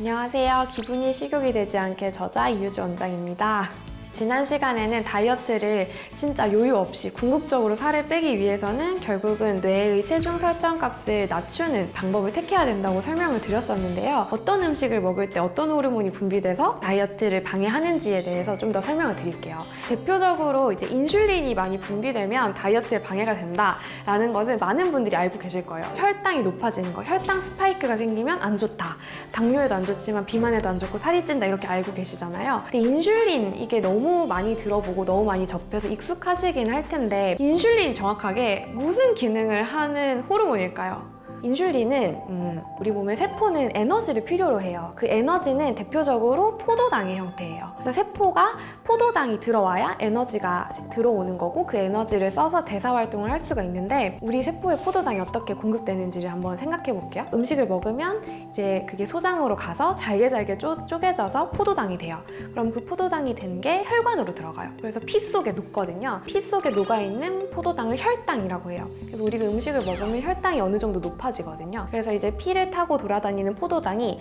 안녕하세요. 기분이 식욕이 되지 않게 저자 이유주 원장입니다. 지난 시간에는 다이어트를 진짜 요요 없이 궁극적으로 살을 빼기 위해서는 결국은 뇌의 체중 설정 값을 낮추는 방법을 택해야 된다고 설명을 드렸었는데요. 어떤 음식을 먹을 때 어떤 호르몬이 분비돼서 다이어트를 방해하는지에 대해서 좀 더 설명을 드릴게요. 대표적으로 이제 인슐린이 많이 분비되면 다이어트에 방해가 된다라는 것은 많은 분들이 알고 계실 거예요. 혈당이 높아지는 거, 혈당 스파이크가 생기면 안 좋다. 당뇨에도 안 좋지만 비만에도 안 좋고 살이 찐다 이렇게 알고 계시잖아요. 근데 인슐린 이게 너무 많이 들어보고 너무 많이 접해서 익숙하시긴 할 텐데 인슐린이 정확하게 무슨 기능을 하는 호르몬일까요? 인슐린은 음, 우리 몸의 세포는 에너지를 필요로 해요. 그 에너지는 대표적으로 포도당의 형태예요. 그래서 세포가 포도당이 들어와야 에너지가 들어오는 거고 그 에너지를 써서 대사 활동을 할 수가 있는데 우리 세포에 포도당이 어떻게 공급되는지를 한번 생각해 볼게요. 음식을 먹으면 이제 그게 소장으로 가서 잘게 잘게 쪼, 쪼개져서 포도당이 돼요. 그럼 그 포도당이 된 게 혈관으로 들어가요. 그래서 피 속에 녹거든요. 피 속에 녹아 있는 포도당을 혈당이라고 해요. 그래서 우리가 음식을 먹으면 혈당이 어느 정도 높아 지거든요. 그래서 이제 피를 타고 돌아다니는 포도당이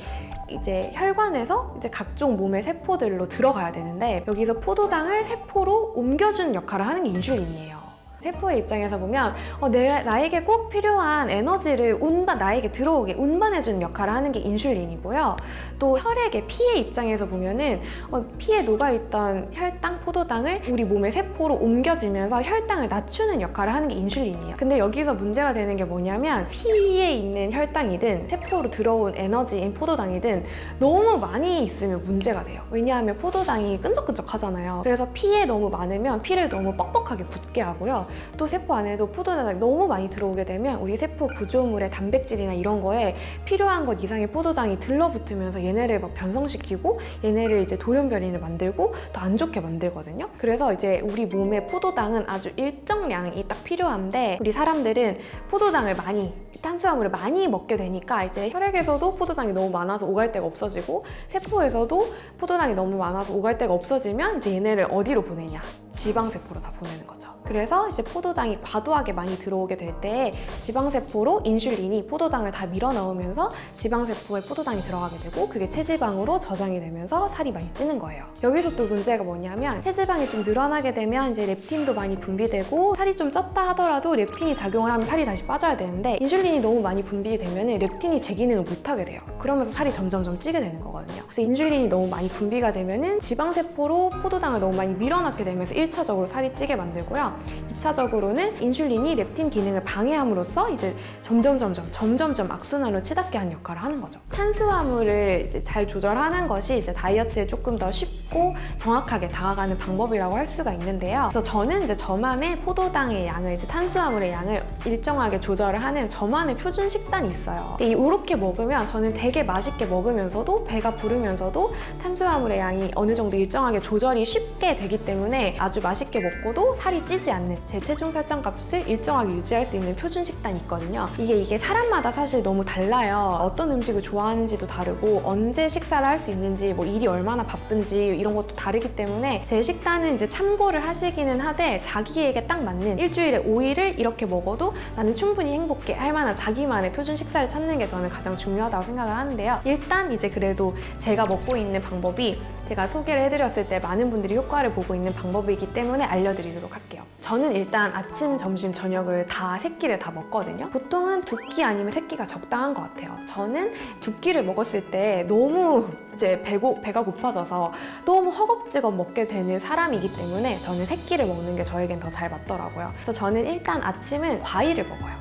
이제 혈관에서 이제 각종 몸의 세포들로 들어가야 되는데 여기서 포도당을 세포로 옮겨주는 역할을 하는 게 인슐린이에요. 세포의 입장에서 보면 어, 내, 나에게 꼭 필요한 에너지를 운반 나에게 들어오게 운반해주는 역할을 하는 게 인슐린이고요. 또 혈액의 피의 입장에서 보면은 어, 피에 녹아있던 혈당, 포도당을 우리 몸의 세포로 옮겨지면서 혈당을 낮추는 역할을 하는 게 인슐린이에요. 근데 여기서 문제가 되는 게 뭐냐면 피에 있는 혈당이든 세포로 들어온 에너지인 포도당이든 너무 많이 있으면 문제가 돼요. 왜냐하면 포도당이 끈적끈적하잖아요. 그래서 피에 너무 많으면 피를 너무 뻑뻑하게 굳게 하고요. 또 세포 안에도 포도당이 너무 많이 들어오게 되면 우리 세포 구조물의 단백질이나 이런 거에 필요한 것 이상의 포도당이 들러붙으면서 얘네를 막 변성시키고 얘네를 이제 돌연변이를 만들고 더 안 좋게 만들거든요. 그래서 이제 우리 몸에 포도당은 아주 일정량이 딱 필요한데 우리 사람들은 포도당을 많이 탄수화물을 많이 먹게 되니까 이제 혈액에서도 포도당이 너무 많아서 오갈 데가 없어지고 세포에서도 포도당이 너무 많아서 오갈 데가 없어지면 이제 얘네를 어디로 보내냐 지방세포로 다 보내는 거죠. 그래서 이제 포도당이 과도하게 많이 들어오게 될 때 지방세포로 인슐린이 포도당을 다 밀어 넣으면서 지방세포에 포도당이 들어가게 되고 그게 체지방으로 저장이 되면서 살이 많이 찌는 거예요. 여기서 또 문제가 뭐냐면 체지방이 좀 늘어나게 되면 이제 렙틴도 많이 분비되고 살이 좀 쪘다 하더라도 렙틴이 작용을 하면 살이 다시 빠져야 되는데 인슐린이 너무 많이 분비되면 렙틴이 제 기능을 못하게 돼요. 그러면서 살이 점점점 찌게 되는 거거든요. 그래서 인슐린이 너무 많이 분비가 되면은 지방세포로 포도당을 너무 많이 밀어넣게 되면서 1차적으로 살이 찌게 만들고요. 2차적으로는 인슐린이 렙틴 기능을 방해함으로써 이제 점점 점점 점점 점 악순환으로 치닫게 하는 역할을 하는 거죠. 탄수화물을 이제 잘 조절하는 것이 이제 다이어트에 조금 더 쉽고 정확하게 다가가는 방법이라고 할 수가 있는데요. 그래서 저는 이제 저만의 포도당의 양을 이제 탄수화물의 양을 일정하게 조절을 하는 저만의 표준 식단이 있어요. 이렇게 먹으면 저는 되게 맛있게 먹으면서도 배가 부르면서도 탄수화물의 양이 어느 정도 일정하게 조절이 쉽게 되기 때문에 아주 맛있게 먹고도 살이 찌지 않는 제 체중 설정 값을 일정하게 유지할 수 있는 표준 식단이 있거든요. 이게 이게 사람마다 사실 너무 달라요. 어떤 음식을 좋아하는지도 다르고 언제 식사를 할 수 있는지 뭐 일이 얼마나 바쁜지 이런 것도 다르기 때문에 제 식단은 이제 참고를 하시기는 하되 자기에게 딱 맞는 일주일에 5일을 이렇게 먹어도 나는 충분히 행복해 할 만한 자기만의 표준 식사를 찾는 게 저는 가장 중요하다고 생각을 하는데요. 일단 이제 그래도 제가 먹고 있는 방법이 제가 소개를 해드렸을 때 많은 분들이 효과를 보고 있는 방법이기 때문에 알려드리도록 할게요. 저는 일단 아침, 점심, 저녁을 다 세 끼를 다 먹거든요. 보통은 두 끼 아니면 세 끼가 적당한 것 같아요. 저는 두 끼를 먹었을 때 너무 이제 배고, 배가 고파져서 너무 허겁지겁 먹게 되는 사람이기 때문에 저는 세 끼를 먹는 게 저에겐 더 잘 맞더라고요. 그래서 저는 일단 아침은 과일을 먹어요.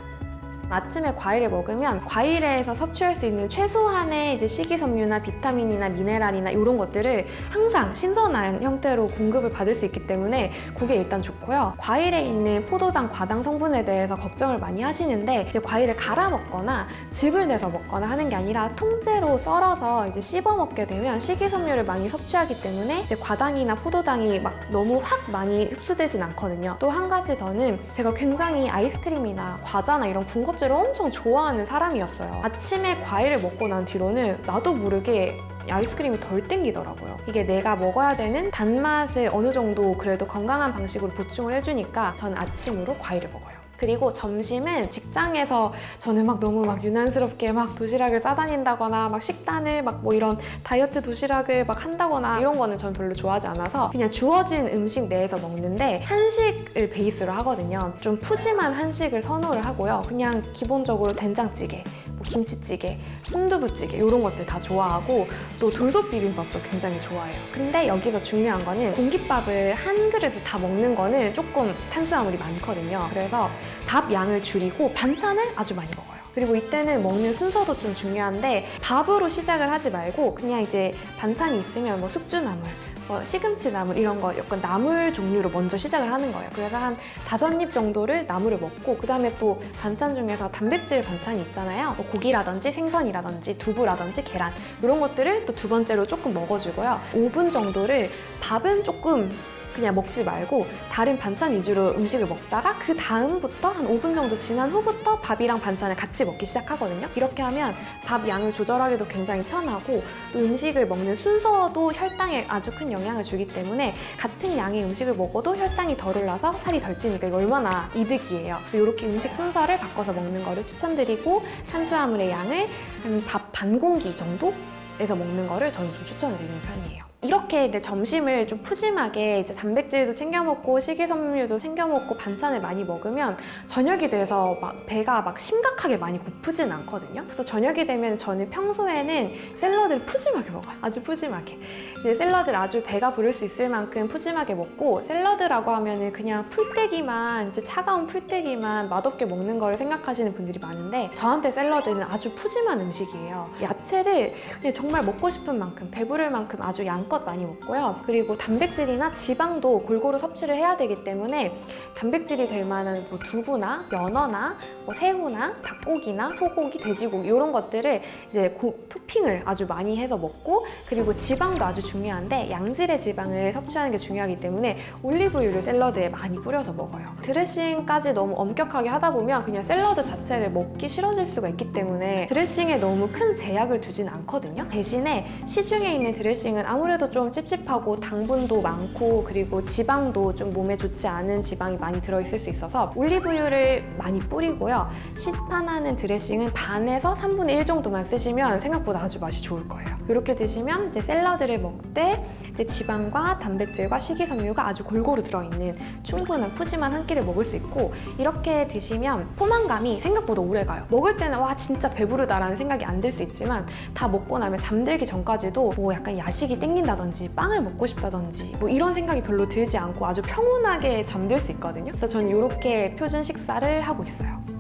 아침에 과일을 먹으면 과일에서 섭취할 수 있는 최소한의 이제 식이섬유나 비타민이나 미네랄이나 이런 것들을 항상 신선한 형태로 공급을 받을 수 있기 때문에 그게 일단 좋고요. 과일에 있는 포도당, 과당 성분에 대해서 걱정을 많이 하시는데 이제 과일을 갈아 먹거나 즙을 내서 먹거나 하는 게 아니라 통째로 썰어서 이제 씹어 먹게 되면 식이섬유를 많이 섭취하기 때문에 이제 과당이나 포도당이 막 너무 확 많이 흡수되진 않거든요. 또 한 가지 더는 제가 굉장히 아이스크림이나 과자나 이런 군것 질을 엄청 좋아하는 사람이었어요. 아침에 과일을 먹고 난 뒤로는 나도 모르게 아이스크림이 덜 땡기더라고요. 이게 내가 먹어야 되는 단맛을 어느 정도 그래도 건강한 방식으로 보충을 해주니까 저는 아침으로 과일을 먹어요. 그리고 점심은 직장에서 저는 막 너무 막 유난스럽게 막 도시락을 싸다닌다거나 막 식단을 막 뭐 이런 다이어트 도시락을 막 한다거나 이런 거는 전 별로 좋아하지 않아서 그냥 주어진 음식 내에서 먹는데 한식을 베이스로 하거든요. 좀 푸짐한 한식을 선호를 하고요. 그냥 기본적으로 된장찌개, 뭐 김치찌개, 순두부찌개 이런 것들 다 좋아하고 또 돌솥 비빔밥도 굉장히 좋아해요. 근데 여기서 중요한 거는 공깃밥을 한 그릇을 다 먹는 거는 조금 탄수화물이 많거든요. 그래서 밥 양을 줄이고 반찬을 아주 많이 먹어요. 그리고 이때는 먹는 순서도 좀 중요한데 밥으로 시작을 하지 말고 그냥 이제 반찬이 있으면 뭐 숙주나물, 뭐 시금치 나물 이런 거 약간 나물 종류로 먼저 시작을 하는 거예요. 그래서 한 다섯 입 정도를 나물을 먹고 그 다음에 또 반찬 중에서 단백질 반찬이 있잖아요. 뭐 고기라든지 생선이라든지 두부라든지 계란 이런 것들을 또 두 번째로 조금 먹어주고요. 5분 정도를 밥은 조금 그냥 먹지 말고 다른 반찬 위주로 음식을 먹다가 그 다음부터 한 5분 정도 지난 후부터 밥이랑 반찬을 같이 먹기 시작하거든요. 이렇게 하면 밥 양을 조절하기도 굉장히 편하고 또 음식을 먹는 순서도 혈당에 아주 큰 영향을 주기 때문에 같은 양의 음식을 먹어도 혈당이 덜 올라서 살이 덜 찌니까 이거 얼마나 이득이에요. 그래서 이렇게 음식 순서를 바꿔서 먹는 거를 추천드리고 탄수화물의 양을 한 밥 반 공기 정도 에서 먹는 거를 저는 좀 추천드리는 편이에요. 이렇게 이제 점심을 좀 푸짐하게 이제 단백질도 챙겨 먹고 식이섬유도 챙겨 먹고 반찬을 많이 먹으면 저녁이 돼서 막 배가 막 심각하게 많이 고프진 않거든요. 그래서 저녁이 되면 저는 평소에는 샐러드를 푸짐하게 먹어요. 아주 푸짐하게. 이제 샐러드를 아주 배가 부를 수 있을 만큼 푸짐하게 먹고 샐러드라고 하면은 그냥 풀떼기만 이제 차가운 풀떼기만 맛없게 먹는 걸 생각하시는 분들이 많은데 저한테 샐러드는 아주 푸짐한 음식이에요. 야채를 정말 먹고 싶은 만큼 배부를 만큼 아주 양껏 많이 먹고요. 그리고 단백질이나 지방도 골고루 섭취를 해야 되기 때문에 단백질이 될 만한 뭐 두부나 연어나 뭐 새우나 닭고기나 소고기, 돼지고기 이런 것들을 이제 고- 토핑을 아주 많이 해서 먹고 그리고 지방도 아주 중요한데 양질의 지방을 섭취하는 게 중요하기 때문에 올리브유를 샐러드에 많이 뿌려서 먹어요. 드레싱까지 너무 엄격하게 하다 보면 그냥 샐러드 자체를 먹기 싫어질 수가 있기 때문에 드레싱에 너무 큰 제약을 두진 않거든요. 대신에 시중에 있는 드레싱은 아무래도 좀 찝찝하고 당분도 많고 그리고 지방도 좀 몸에 좋지 않은 지방이 많이 들어있을 수 있어서 올리브유를 많이 뿌리고요. 시판하는 드레싱은 반에서 3분의 1 정도만 쓰시면 생각보다 아주 맛이 좋을 거예요. 이렇게 드시면 이제 샐러드를 먹되 이제 지방과 단백질과 식이섬유가 아주 골고루 들어있는 충분한 푸짐한 한 끼를 먹을 수 있고 이렇게 드시면 포만감이 생각보다 오래 가요. 먹을 때는 와 진짜 배부르다라는 생각이 안 들 수 있지만 다 먹고 나면 잠들기 전까지도 뭐 약간 야식이 땡긴다든지 빵을 먹고 싶다든지 뭐 이런 생각이 별로 들지 않고 아주 평온하게 잠들 수 있거든요. 그래서 저는 이렇게 표준 식사를 하고 있어요.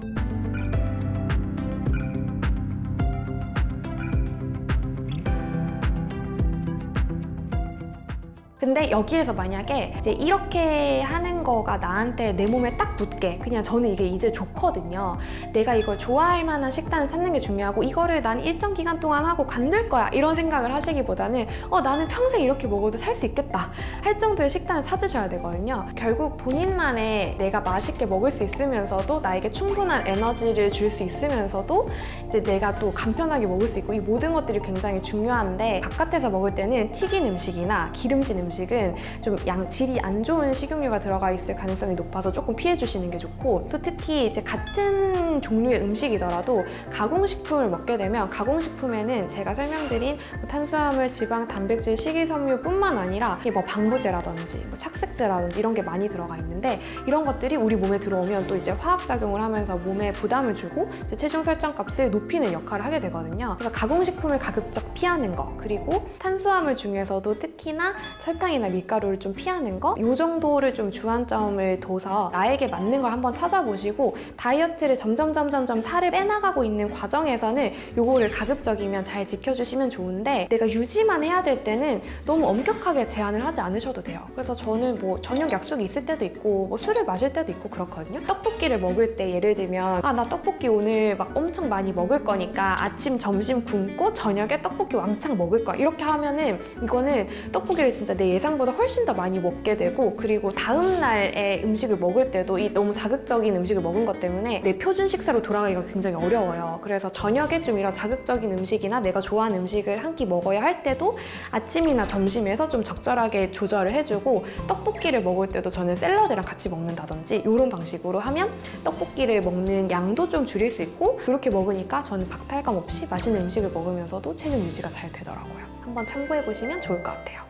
근데 여기에서 만약에 이제 이렇게 하는 거가 나한테 내 몸에 딱 붙게 그냥 저는 이게 이제 좋거든요. 내가 이걸 좋아할 만한 식단을 찾는 게 중요하고 이거를 난 일정 기간 동안 하고 관둘 거야 이런 생각을 하시기보다는 어 나는 평생 이렇게 먹어도 살 수 있겠다 할 정도의 식단을 찾으셔야 되거든요. 결국 본인만의 내가 맛있게 먹을 수 있으면서도 나에게 충분한 에너지를 줄 수 있으면서도 이제 내가 또 간편하게 먹을 수 있고 이 모든 것들이 굉장히 중요한데 바깥에서 먹을 때는 튀긴 음식이나 기름진 음식 은 좀 양 질이 안 좋은 식용유가 들어가 있을 가능성이 높아서 조금 피해 주시는 게 좋고 또 특히 이제 같은 종류의 음식이더라도 가공식품을 먹게 되면 가공식품에는 제가 설명드린 뭐 탄수화물, 지방, 단백질, 식이섬유뿐만 아니라 이뭐 방부제라든지 뭐 착색제라든지 이런 게 많이 들어가 있는데 이런 것들이 우리 몸에 들어오면 또 이제 화학 작용을 하면서 몸에 부담을 주고 이제 체중 설정 값을 높이는 역할을 하게 되거든요. 그래서 가공식품을 가급적 피하는 거 그리고 탄수화물 중에서도 특히나 설탕이나 밀가루를 좀 피하는 거 이 정도를 좀 주안점을 둬서 나에게 맞는 걸 한번 찾아보시고 다이어트를 점점 점점 점 살을 빼나가고 있는 과정에서는 요거를 가급적이면 잘 지켜주시면 좋은데 내가 유지만 해야 될 때는 너무 엄격하게 제한을 하지 않으셔도 돼요. 그래서 저는 뭐 저녁 약속이 있을 때도 있고 뭐 술을 마실 때도 있고 그렇거든요. 떡볶이를 먹을 때 예를 들면 아 나 떡볶이 오늘 막 엄청 많이 먹을 거니까 아침 점심 굶고 저녁에 떡볶이 왕창 먹을 거야 이렇게 하면은 이거는 떡볶이를 진짜 내내 예상보다 훨씬 더 많이 먹게 되고 그리고 다음 날에 음식을 먹을 때도 이 너무 자극적인 음식을 먹은 것 때문에 내 표준 식사로 돌아가기가 굉장히 어려워요. 그래서 저녁에 좀 이런 자극적인 음식이나 내가 좋아하는 음식을 한 끼 먹어야 할 때도 아침이나 점심에서 좀 적절하게 조절을 해주고 떡볶이를 먹을 때도 저는 샐러드랑 같이 먹는다든지 이런 방식으로 하면 떡볶이를 먹는 양도 좀 줄일 수 있고 이렇게 먹으니까 저는 박탈감 없이 맛있는 음식을 먹으면서도 체중 유지가 잘 되더라고요. 한번 참고해 보시면 좋을 것 같아요.